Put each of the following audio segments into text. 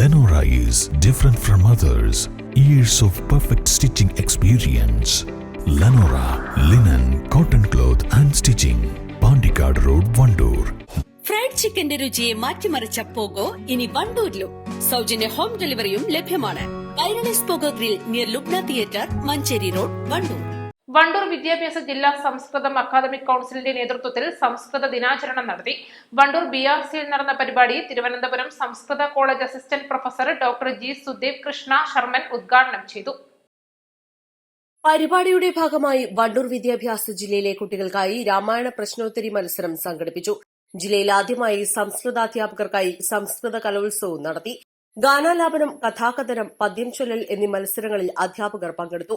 Lenora is different from others. Years of perfect stitching experience. Lenora linen, cotton cloth and stitching. Pandikad Road, Vandoor. Fried ചിക്കന്റെ രുചിയെ മാറ്റിമറിച്ച പോകോ ഇനി വണ്ടൂരിലും സൗജന്യ home ഡെലിവറിയും ലഭ്യമാണ് Kairali's Pogo grill near Lubna theatre Manjeri road Vandoor Vandoor വിദ്യാഭ്യാസ ജില്ലാ സംസ്കൃതം academic കൗൺസിലിന്റെ നേതൃത്വത്തിൽ സംസ്കൃത ദിനാചരണം നടത്തി. വണ്ടൂർ ബി ആർ സിയിൽ നടന്ന പരിപാടി Thiruvananthapuram Sanskrit college assistant professor doctor G Sudev Krishna Sharman ഉദ്ഘാടനം ചെയ്തു. പരിപാടിയുടെ ഭാഗമായി വണ്ടൂർ വിദ്യാഭ്യാസ ജില്ലയിലെ കുട്ടികൾക്കായി രാമായണ പ്രശ്നോത്തരി മത്സരം സംഘടിപ്പിച്ചു. ജില്ലയിൽ ആദ്യമായി സംസ്കൃതാധ്യാപകർക്കായി സംസ്കൃത കലോത്സവം നടത്തി. ഗാനാലാപനം കഥാകഥനം പദ്യം ചൊല്ലൽ എന്നീ മത്സരങ്ങളിൽ അധ്യാപകർ പങ്കെടുത്തു.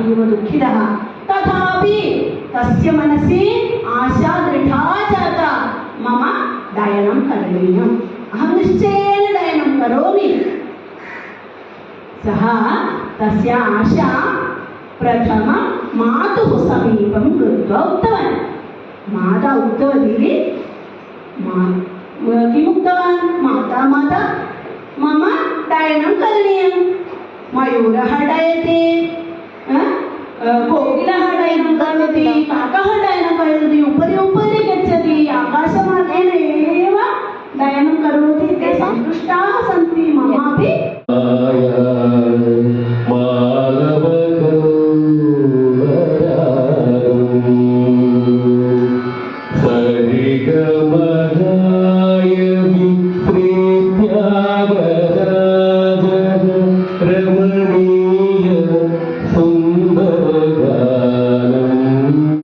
सः अतीव दुःखितः तथापि तस्य मनसि आशा दृढा जाता मम डयनं करणीयम् अहं निश्चयेन डयनं करोमि सः तस्य आशा प्रथमं मातुः समीपं गत्वा उक्तवान् माता उक्तवती मा किमुक्तवान् माता माता मम डयनं करणीयं मयूरः डयते अ? अ, कोकिलः डयनं करोति काकः डयनं करोति उपरि उपरि गच्छति आकाशमार्गेण एव डयनं करोति ते सन्तुष्टाः सन्ति ममापि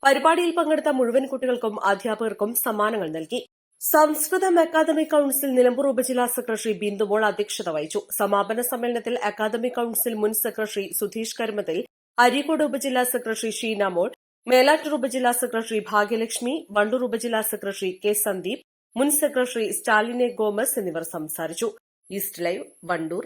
പരിപാടിയിൽ പങ്കെടുത്ത മുഴുവൻ കുട്ടികൾക്കും അധ്യാപകർക്കും സമ്മാനങ്ങൾ നൽകി. സംസ്കൃതം അക്കാദമി കൌൺസിൽ നിലമ്പൂർ ഉപജില്ലാ സെക്രട്ടറി ബിന്ദുമോൾ അധ്യക്ഷത വഹിച്ചു. സമാപന സമ്മേളനത്തിൽ അക്കാദമിക് കൌൺസിൽ മുൻ സെക്രട്ടറി സുധീഷ് കരുമത്തിൽ അരീക്കോട് ഉപജില്ലാ സെക്രട്ടറി ഷീന മോൾ മേലാറ്റൂർ ഉപജില്ലാ സെക്രട്ടറി ഭാഗ്യലക്ഷ്മി വണ്ടൂർ ഉപജില്ലാ സെക്രട്ടറി കെ സന്ദീപ് മുൻ സെക്രട്ടറി സ്റ്റാലിനെ ഗോമസ് എന്നിവർ സംസാരിച്ചു. East live Wandoor.